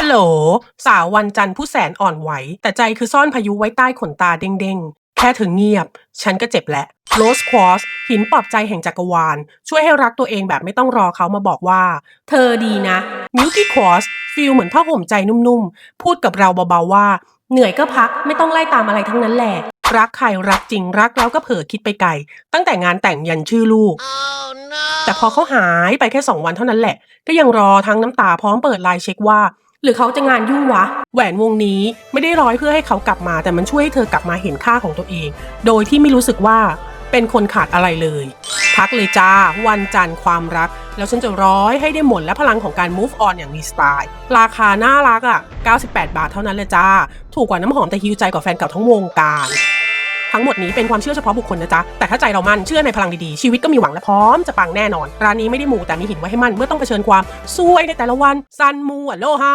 ฮัลโหล สาววันจันทร์ผู้แสนอ่อนไหว แต่ใจคือซ่อนพายุไว้ใต้ขนตาเด้งๆ แค่เธอเงียบ ฉันก็เจ็บแหละ Rose Quartz หินปลอบใจแห่งจักรวาล ช่วยให้รักตัวเองแบบไม่ต้องรอเขามาบอกว่า เธอดีนะ Milky Quartz ฟีลเหมือนผ้าห่มใจนุ่มๆ พูดกับเราเบาๆว่า เหนื่อยก็พักไม่ต้องไล่ตามอะไรทั้งนั้นแหละรักใครรักจริงรักแล้วก็เผลอคิดไปไกล ตั้งแต่งานแต่งยันชื่อลูกแต่พอเขาหายไปแค่สองวันเท่านั้นแหละ ก็ยังรอทั้งน้ำตาพร้อมเปิดไลน์เช็คว่า หรือเขาจะงานยุ่งวะ แหวนวงนี้ไม่ได้ร้อยเพื่อให้เขากลับมา แต่มันช่วยให้เธอกลับมาเห็นค่าของตัวเอง โดยที่ไม่รู้สึกว่าเป็นคนขาดอะไรเลย พักเลยจ้า วันจันทร์ความรัก แล้วฉันจะร้อยให้ได้หมดและพลังของการ move on อย่างมีสไตล์ ราคาน่ารักอะ 98 บาทเท่านั้นเลยจ้า ถูกกว่าน้ำหอมแต่ฮิวใจกว่าแฟนเก่าทั้งวงการ ทั้งหมดนี้เป็นความเชื่อเฉพาะบุคคลนะจ๊ะ แต่ถ้าใจเรามั่นเชื่อในพลังดีๆ ชีวิตก็มีหวังและพร้อมจะปังแน่นอน ร้านนี้ไม่ได้มูแต่มีหินไว้ให้มั่นเมื่อต้องเผชิญความซวยในแต่ละวันซันมูอะโลฮา